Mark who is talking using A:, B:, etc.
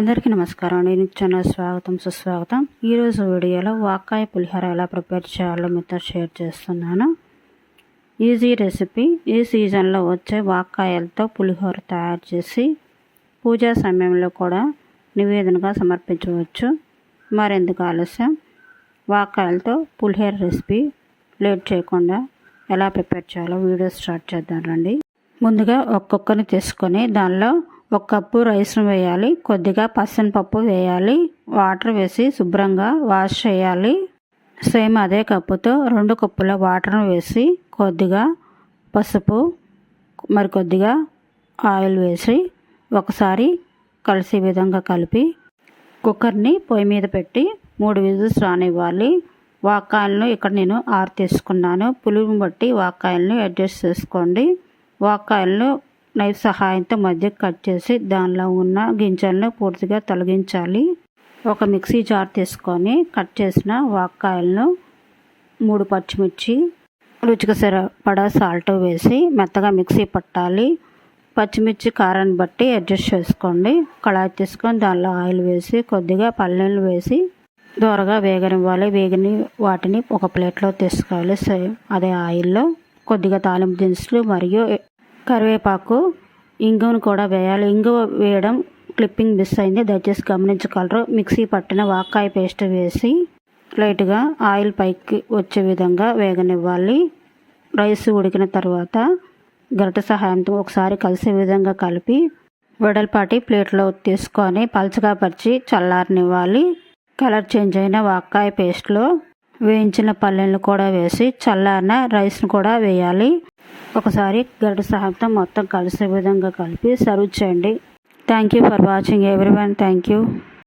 A: అందరికీ నమస్కారం. నేను ఛానల్ స్వాగతం సుస్వాగతం. ఈరోజు వీడియోలో వాకాయ పులిహోర ఎలా ప్రిపేర్ చేయాలో మీతో షేర్ చేస్తున్నాను. Easy recipe. ఈ సీజన్లో వచ్చే వాకాయలతో పులిహోర తయారు చేసి పూజా సమయంలో కూడా నివేదనగా సమర్పించవచ్చు. మరెందుకు ఆలస్యం? వాకాయలతో పులిహోర రెసిపీ లేట్ చేయకుండా ఎలా ప్రిపేర్ చేయాలో వీడియో స్టార్ట్ చేద్దాం రండి. ముందుగా ఒక్కొక్కరిని తీసుకొని దానిలో ఒక కప్పు రైస్ను వేయాలి. కొద్దిగా పసనపప్పు వేయాలి. వాటర్ వేసి శుభ్రంగా వాష్ చేయాలి. సేమ్ అదే కప్పుతో రెండు కప్పుల వాటర్ను వేసి కొద్దిగా పసుపు మరి కొద్దిగా ఆయిల్ వేసి ఒకసారి కలిసే విధంగా కలిపి కుక్కర్ని పొయ్యి మీద పెట్టి మూడు విజిల్స్ రానివ్వాలి. వాకాయలను ఇక్కడ నేను ఆరు తీసుకున్నాను పులుగుని బట్టి వాకాయలను అడ్జస్ట్ చేసుకోండి. వాకాయలను నైఫ్ సహాయంతో మధ్య కట్ చేసి దానిలో ఉన్న గింజలను పూర్తిగా తొలగించాలి. ఒక మిక్సీ జార్ తీసుకొని కట్ చేసిన వాక్కాయలను మూడు పచ్చిమిర్చి రుచికి సరిపడా సాల్ట్ వేసి మెత్తగా మిక్సీ పట్టాలి. పచ్చిమిర్చి కారాన్ని బట్టి అడ్జస్ట్ చేసుకోండి. కళాయి తీసుకొని దానిలో ఆయిల్ వేసి కొద్దిగా పల్లెలు వేసి దూరగా వేగనివ్వాలి. వేగని వాటిని ఒక ప్లేట్లో తీసుకోవాలి. సేమ్ అదే ఆయిల్లో కొద్దిగా తాలింపు దినుసులు మరియు కరివేపాకు ఇంగువను కూడా వేయాలి. ఇంగువ వేయడం క్లిప్పింగ్ మిస్ అయింది. దయచేసి గమనించగలరు. మిక్సీ పట్టిన వాకాయ పేస్ట్ వేసి లైట్గా ఆయిల్ పైకి వచ్చే విధంగా వేగనివ్వాలి. రైస్ ఉడికిన తర్వాత గరిట సహాయంతో ఒకసారి కలిసే విధంగా కలిపి వెడల్పాటి ప్లేట్లో తీసుకొని పలచగా పరిచి చల్లారనివ్వాలి. కలర్ చేంజ్ అయిన వాకాయ పేస్ట్లో వేయించిన పల్లెలను కూడా వేసి చల్లారిన రైస్ను కూడా వేయాలి. ఒకసారి గరిట సహాయంతో మొత్తం కలిసే విధంగా కలిపి సర్వ్ చేయండి. Thank you for watching everyone thank you